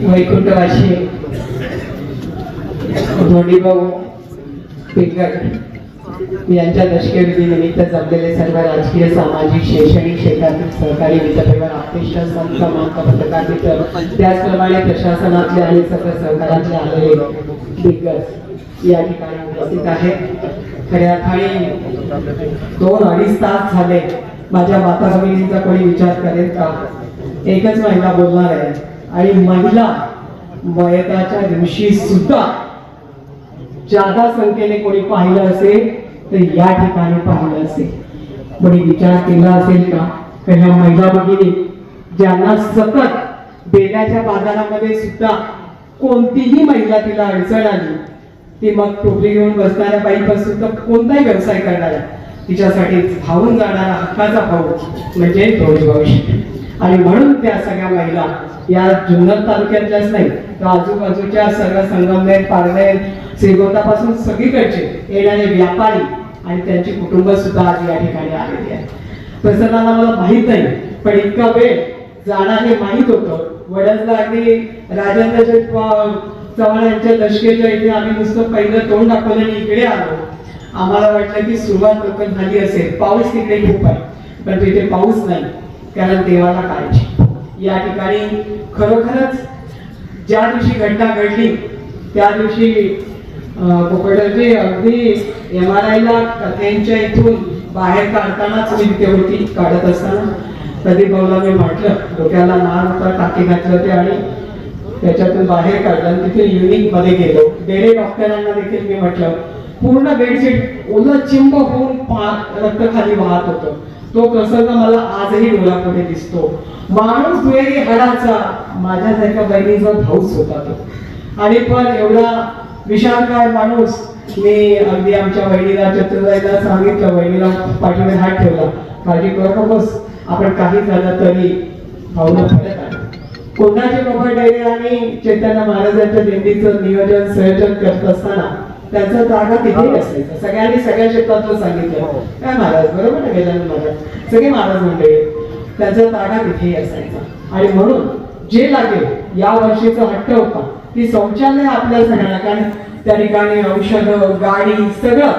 वैकुंठवाशी धोंडीभाऊ पिंगट यांच्या दशकेविधी निमित्त जमलेले सर्व राजकीय सामाजिक शैक्षणिक क्षेत्रातील सहकारी मित्रपरिवार आपतेष्ट संत मांक पत्रकार मित्र. त्याचप्रमाणे प्रशासनातले आणि सर्व सहकारातले आलेले दिग्गज या ठिकाणी उपस्थित आहेत. खऱ्या अर्थाने दोन अडीच तास झाले. माझ्या माता भगिनींचा कोणी विचार करेल का? एकच महिला बोलणार आहे. आणि महिला वयताच्या दिवशी सुद्धा जादा संख्येने कोणी पाहिलं असेल तर या ठिकाणी पाहिलं असेल. कोणी विचार केला असेल का? ह्या महिला भगिनी ज्यांना सतत बेल्याच्या बाजारामध्ये सुद्धा कोणतीही महिला तिला अडचण आली ती मग टोपली घेऊन बसणाऱ्या बाईपासून तर कोणताही व्यवसाय करणाऱ्या तिच्यासाठी धावून जाणारा हक्काचा भाऊ म्हणजे भाऊ आणि म्हणून त्या सगळ्या महिला या जुन्नर तालुक्यातल्याच नाही तर आजूबाजूच्या सर्व संगमनेर पारनेर श्रीगोंदापासून सगळीकडचे येणारे व्यापारी आणि त्यांची कुटुंब सुद्धा आज या ठिकाणी आलेली आहेत. प्रसन्नाला मला माहीत नाही पण इतका वेळ जाणार हे माहीत होतं. वडजला अगदी राजेंद्र चव्हाण यांच्या दशकेच्या इथे आम्ही नुसतं पहिलं तोंड दाखवलं आणि इकडे आलो. आम्हाला वाटलं की सुरुवात लवकर झाली असेल. पाऊस तिकडे खूप आहे पण तिथे पाऊस नाही. कारण देवाला काळजी. या ठिकाणी खरोखरच ज्या दिवशी घटना घडली त्या दिवशी पोपटजी अगदी एम आर आयला कथेंच्या इथून बाहेर काढतानाच मी ते होती काढत असताना प्रदीप भाऊला मी म्हटलं डोक्याला नार होता टाकी घातलं ते आणि त्याच्यातून बाहेर काढलं आणि तिथे युनिकमध्ये गेलो. डेरे डॉक्टरांना देखील मी म्हटलं पूर्ण बेडशीट ओलं चिंब होऊन रक्त खाली वाहत होतं. तो प्रसंग मला आजही डोळ्यामध्ये दिसतो. माणूस दुहेरी हाडाचा माझ्यासारख्या बहिणीचा भाऊच होता तो. आणि पण एवढा विशालकाय माणूस मी अगदी आमच्या बहिणीला चतुर्दाईला सांगितलं बहिणीला पाठीवर हात ठेवला. काळजी करू नकोस आपण काही झालं तरी भाऊला फरक आहे. कोणाचे बाबा आणि चैतन्य महाराजांच्या दिंडीचं नियोजन संयोजन करत असताना त्यांचा जागा तिथे असायचा. सगळ्यांनी सगळ्या क्षेत्रातलं सांगितलं. काय महाराज बरोबर ना गजानन महाराज? सगळे महाराज मंडळी त्यांचा जागा तिथेही असायचा. आणि म्हणून जे लागेल या वर्षीचा हट्ट होता. ती शौचालय आपल्या सगळ्यांना कारण त्या ठिकाणी औषध गाडी सगळं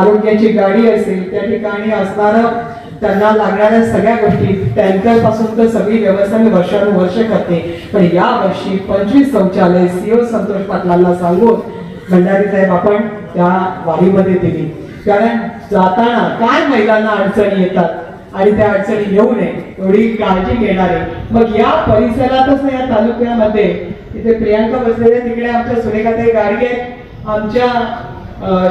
आरोग्याची गाडी असेल त्या ठिकाणी असणारं त्यांना लागणाऱ्या सगळ्या गोष्टी टँकरपासून तर सगळी व्यवस्था मी वर्षानुवर्ष करते. पण या वर्षी पंचवीस शौचालय सीओ संतोष पाटलांना सांगून भंडारी साहेब आपण त्या वारीमध्ये दिली. कारण जाताना काय महिलांना अडचणी येतात आणि त्या अडचणी येऊ नये एवढी काळजी घेणारे. मग या परिसरातच नाही या तालुक्यामध्ये तिथे प्रियांका बसलेल्या तिकडे आमच्या सुरेखाताई गाडगे आमच्या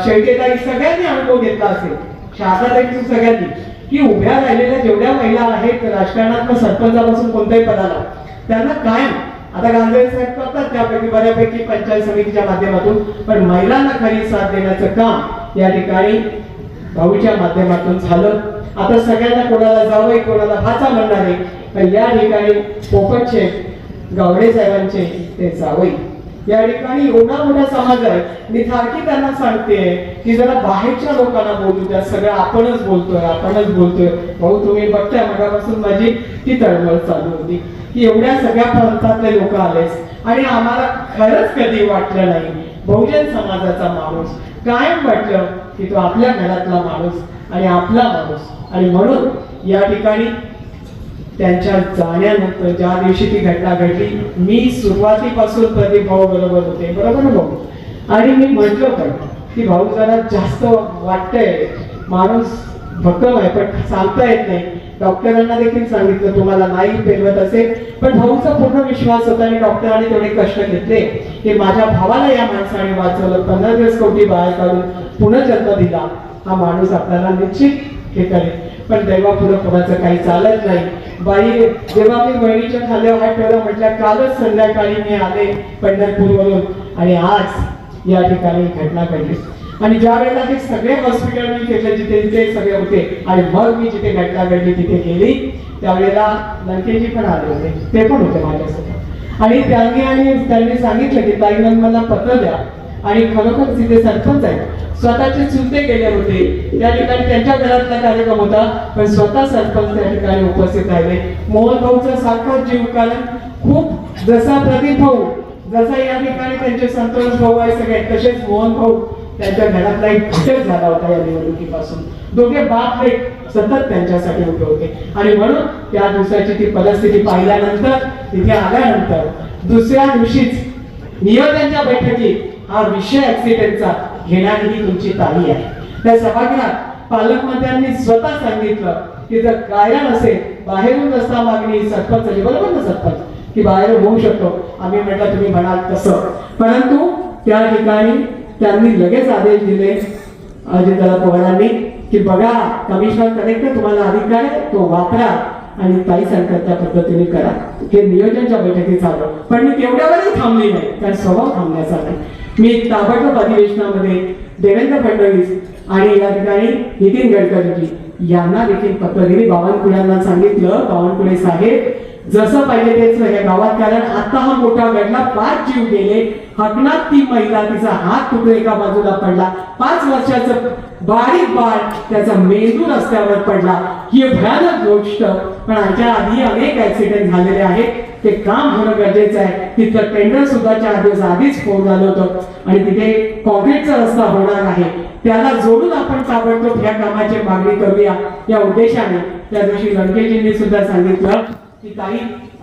शेळकेताई सगळ्यांनी अनुभव घेतला असेल. शारदाताई सगळ्यांनी. की उभ्या राहिलेल्या जेवढ्या महिला आहेत राजकारणात सरपंचापासून कोणत्याही पदाला. त्यांना कायम आता गांधी साहेब करतात त्यापैकी बऱ्यापैकी पंचायत समितीच्या माध्यमातून पण महिलांना खरी साथ देण्याचं काम या ठिकाणी भाऊच्या माध्यमातून झालं. आता सगळ्यांना कोणाला जावई कोणाला भाचा म्हणणार आहे पण या ठिकाणी पोपटचे गावडे साहेबांचे ते जावई या ठिकाणी एवढा मोठा समाज आहे. मी सारखी त्यांना सांगते की जरा बाहेरच्या लोकांना बोलू द्या. सगळं आपणच बोलतोय आपणच बोलतोय. भाऊ तुम्ही बघताय मगापासून माझी ती तळमळ चालू होती. की एवढ्या सगळ्या प्रांतातले लोक आलेस आणि आम्हाला खरंच कधी वाटलं नाही बहुजन समाजाचा माणूस. कायम वाटलं की तो आपल्या घरातला माणूस आणि आपला माणूस. आणि म्हणून या ठिकाणी त्यांच्या जाण्यानंतर ज्या दिवशी ती घटना घडली मी सुरुवातीपासून प्रदीप भाऊ बरोबर होते बरोबर ना भाऊ? आणि मी म्हटलं पण की भाऊ जरा जास्त वाटतंय माणूस भक्कम आहे पण सांगता येत नाही. डॉक्टरांना देखील सांगितलं तुम्हाला नाही फिरवत असेल पण भाऊचा पूर्ण विश्वास होता आणि डॉक्टरांनी तेवढे कष्ट घेतले. की माझ्या भावाला या माणसाने वाचवलं पंधरा दिवस कोटी बाहेर काढून पुनर्जन्म दिला. हा माणूस आपल्याला निश्चित हे करेल पण देवा कोणाचं काही चालत नाही. बाई जेव्हा मी बहिणीच्या खाल्यावर हात ठेवला म्हटल्या कालच संध्याकाळी मी आले पंढरपूरवरून. आणि आज या ठिकाणी घटना घडली. आणि ज्या वेळेला ते सगळे हॉस्पिटल मी घेतले जिथे जिथे सगळे होते आणि मग मी जिथे घटना घडली तिथे गेली त्यावेळेला लंकेजी पण आले होते. ते पण होते माझ्यासोबत. आणि त्यांनी आणि त्यांनी सांगितलं की ताईनं मला पत्र द्या. आणि खरोखर तिथे सरपंच आहे स्वतःचे चुलते गेले होते. त्या ठिकाणी त्यांच्या घरातला कार्यक्रम होता. पण स्वतः सरपंच त्या ठिकाणी उपस्थित राहिले. मोहन भाऊचा सारखा जीव कारण खूप जसा प्रदीप भाऊ जसा या ठिकाणी त्यांचे संतोष भाऊ आहे सगळे तसेच मोहन भाऊ त्यांच्या घरातला एक घटक झाला होता या निवडणुकीपासून. दोघे बाप लेक सतत त्यांच्यासाठी उभे होते. आणि म्हणून त्या दिवसाची ती परिस्थिती पाहिल्यानंतर तिथे आल्यानंतर दुसऱ्या दिवशीच नियोजनच्या बैठकीत हा विषय ऍक्सिडेंटचा घेणारी ही तुमची ताली आहे. त्या सभागृहात पालकमंत्र्यांनी स्वतः सांगितलं की जर कायम असेल बाहेरून रस्ता मागणी सरपंच बरोबर ना सरपंच की बाहेर होऊ शकतो. आम्ही म्हटलं तुम्ही म्हणाल तसं. परंतु त्या ठिकाणी त्यांनी लगेच आदेश दिले. अजितदादा पवारांनी की बघा कमिशनर कनेक्ट तुम्हाला अधिकार आहे तो वापरा आणि ताई सांगतात त्या पद्धतीने करा. हे नियोजनच्या बैठकीत झालं. पण मी तेवढ्यावरही थांबली नाही. कारण स्वभाव थांबण्याचा नाही. मी ताबडतोब अधिवेशनामध्ये देवेंद्र फडणवीस आणि या ठिकाणी नितीन गडकरीजी यांना देखील पत्र दिली. बावनकुळ्यांना सांगितलं बावनकुळे साहेब जसं पाहिजे तेच या गावात कारण आता हा मोठा घडला पाच जीव गेले. हकनात ती महिला तिचा हात तुकडे एका बाजूला पडला. पाच वर्षाचं बारीक बाळ त्याचा मेंदू रस्त्यावर पडला. ही भयानक गोष्ट. पण याच्या आधी अनेक ऍक्सिडेंट झालेले आहेत. ते काम होणं गरजेचं आहे. तिथलं टेंडर सुद्धा चार दिवस आधीच फोन झालं होतं. आणि तिथे कॉन्क्रीटचा रस्ता होणार आहे. त्याला जोडून आपण ताबडतोब या कामाची मागणी करूया. या उद्देशाने. त्या दिवशी लंकेजींनी सुद्धा सांगितलं की काही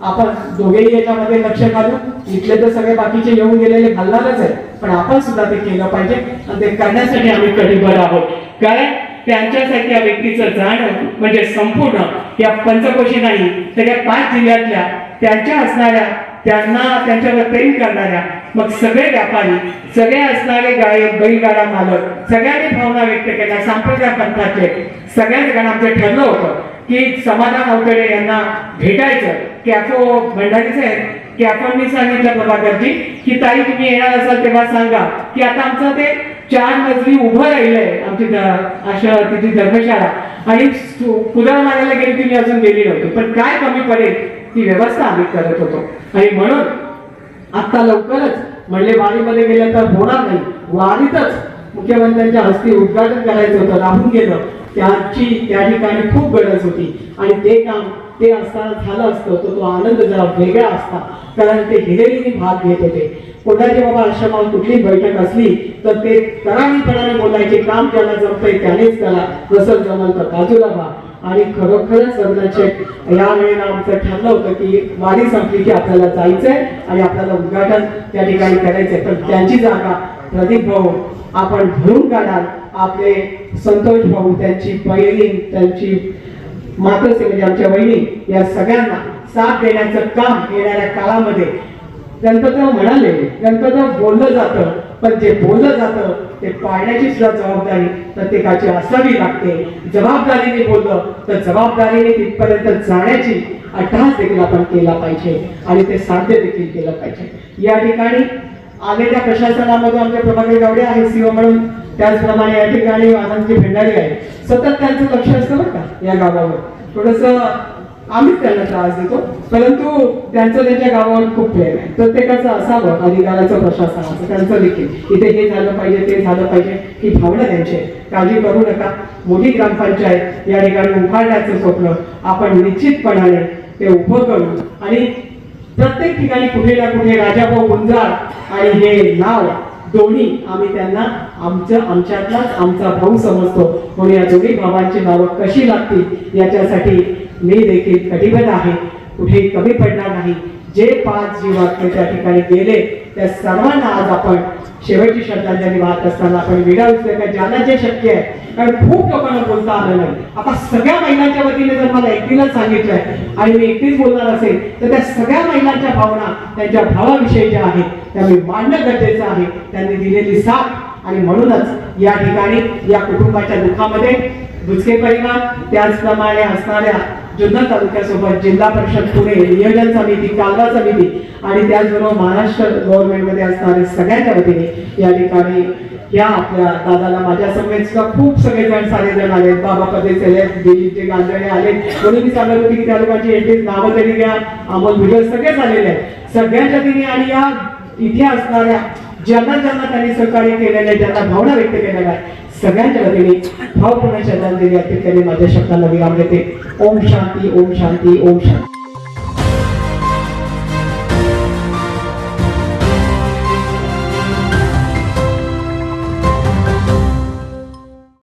आपण दोघेही याच्यामध्ये लक्ष घालू. इथले तर सगळे बाकीचे येऊन गेलेले घालणारच आहे पण आपण सुद्धा ते केलं पाहिजे. आणि ते करण्यासाठी आम्ही कटिबद्ध आहोत. कारण त्यांच्यासारख्या व्यक्तीचं जाणं म्हणजे संपूर्ण या पंचकोशी नाही तर या पाच जिल्ह्यातल्या त्यांच्या असणाऱ्या त्यांना त्यांच्यावर प्रेम करणाऱ्या मग सगळे व्यापारी सगळे असणारे गायक बैलगाडा मालक सगळ्यांनी भावना व्यक्त केल्या सांप्रदाय पंथाचे सगळ्या ठिकाणी आमचं ठरलं होतं. की समाधान अवतडे यांना भेटायचं कॅफो की आहेत कॅफोंनी सांगितलं प्रभाकरजी की ताई तुम्ही येणार असाल तेव्हा सांगा की आता आमचं ते चार मजली उभं राहिलंय आमची अशा तिची धर्मशाळा. आणि सु- मारायला गेली ती मी अजून गेली नव्हती पण काय कमी पडेल ती व्यवस्था आम्ही करत होतो. आणि म्हणून आता लवकरच म्हणले वारीमध्ये गेलं तर होणार नाही वारीतच मुख्यमंत्र्यांच्या हस्ते उद्घाटन करायचं होतं राहून गेलं. त्याची त्या ठिकाणी खूप गरज होती. आणि ते काम ते असताना झालं असतं तर तो आनंद जरा वेगळा असता. कारण ते हिरेरीने भाग घेत होते. कोणाची बाबा आश्रमावर कुठली बैठक असली तर ते करामीपणाने बोलायचे काम त्याला जमतंय त्यानेच त्याला नसल जमल तर बाजूला व्हा. आणि खरोखरच लग्नाचे या वेळेला आमचं ठरलं होतं की वारी संपली की आपल्याला जायचंय आणि आपल्याला उद्घाटन त्या ठिकाणी करायचंय. पण त्यांची जागा प्रदीप भाऊ आपण भरून काढाल. आपले संतोष भाऊ त्यांची बहिणी त्यांची मातोश्री म्हणजे आमच्या बहिणी या सगळ्यांना साथ देण्याचं काम येणाऱ्या काळामध्ये गणपतराव म्हणाले गणपतराव बोललं जातं पण जे बोललं जातं ते पाळण्याची सुद्धा जबाबदारी प्रत्येकाची असावी लागते. जबाबदारीने बोललं तर जबाबदारीने तिथपर्यंत जाण्याची अट्टहास देखील आपण केला पाहिजे आणि ते साध्य देखील केलं पाहिजे. या ठिकाणी आलेल्या प्रशासनामध्ये आमचे प्रभाकर गावडे आहे सीओ म्हणून. त्याचप्रमाणे या ठिकाणी आनंदजी भेंडारी आहे. सतत त्यांचं लक्ष असतं बरं का या गावावर. थोडस आम्हीच त्यांना त्रास देतो. परंतु त्यांचं त्यांच्या गावावर खूप प्रेम आहे. प्रत्येकाचं असावं अधिकाराचं प्रशासनाचं त्यांचं देखील. इथे हे झालं पाहिजे ते झालं पाहिजे ही भावना त्यांची आहे. काळजी करू नका. मोठी ग्रामपंचायत या ठिकाणी उभारण्याचं स्वप्न आपण निश्चितपणाने ते उभं करू. आणि प्रत्येक ठिकाणी कुठे ना कुठे राजाभाऊ गुंजार आणि हे नाव दोन्ही आम्ही त्यांना आमचं आमच्यातलाच आमचा भाऊ समजतो. म्हणून या दोन्ही भावांची नावं कशी लागतील याच्यासाठी मी देखील कटिबद्ध आहे. कुठेही कमी पडणार नाही. जे पाच जीवात्मे त्या ठिकाणी गेले त्या सर्वांना आज आपण शेवटची श्रद्धांजली वाहत असताना आपण विडा उचलूया का ज्यांना जे शक्य आहे. कारण खूप लोकांना बोलता आलं नाही. आता सगळ्या महिलांच्या वतीने जर मला एकटीलाच सांगितलंय आणि मी एकटीच बोलणार असेल तर त्या सगळ्या महिलांच्या भावना त्यांच्या भावाविषयी ज्या आहेत त्या मी मांडणं गरजेचं आहे. त्यांनी दिलेली साथ आणि म्हणूनच या ठिकाणी या कुटुंबाच्या दुःखामध्ये दुसरे परिवार त्याचप्रमाणे असणाऱ्या जुन्नर तालुक्यासोबत जिल्हा परिषद पुणे नियोजन समिती कालवा समिती आणि त्याचबरोबर महाराष्ट्र गव्हर्नमेंटमध्ये असणारे सगळ्यांच्या वतीने या ठिकाणी या आपल्या दादाला माझ्या समेत सुद्धा खूप सगळेजण सारेजण आले बाबा पदेचे दिलीपचे गांजणे आले म्हणून मी सांगत होती की त्या लोकांची एंट्रीज नावं तरी घ्या. अमोल व्हिडिओ सगळेच आलेले आहेत. सगळ्यांच्या तिने आणि या इथे असणाऱ्या ज्यांना ज्यांना त्यांनी सहकार्य केलेलं आहे ज्यांना भावना व्यक्त केलेल्या आहे सगळ्यांच्या वतीने भावपूर्ण श्रद्धांजली अर्पित करणे माझ्या शब्दांना विराम देते. ओम शांती ओम शांती ओम शांती.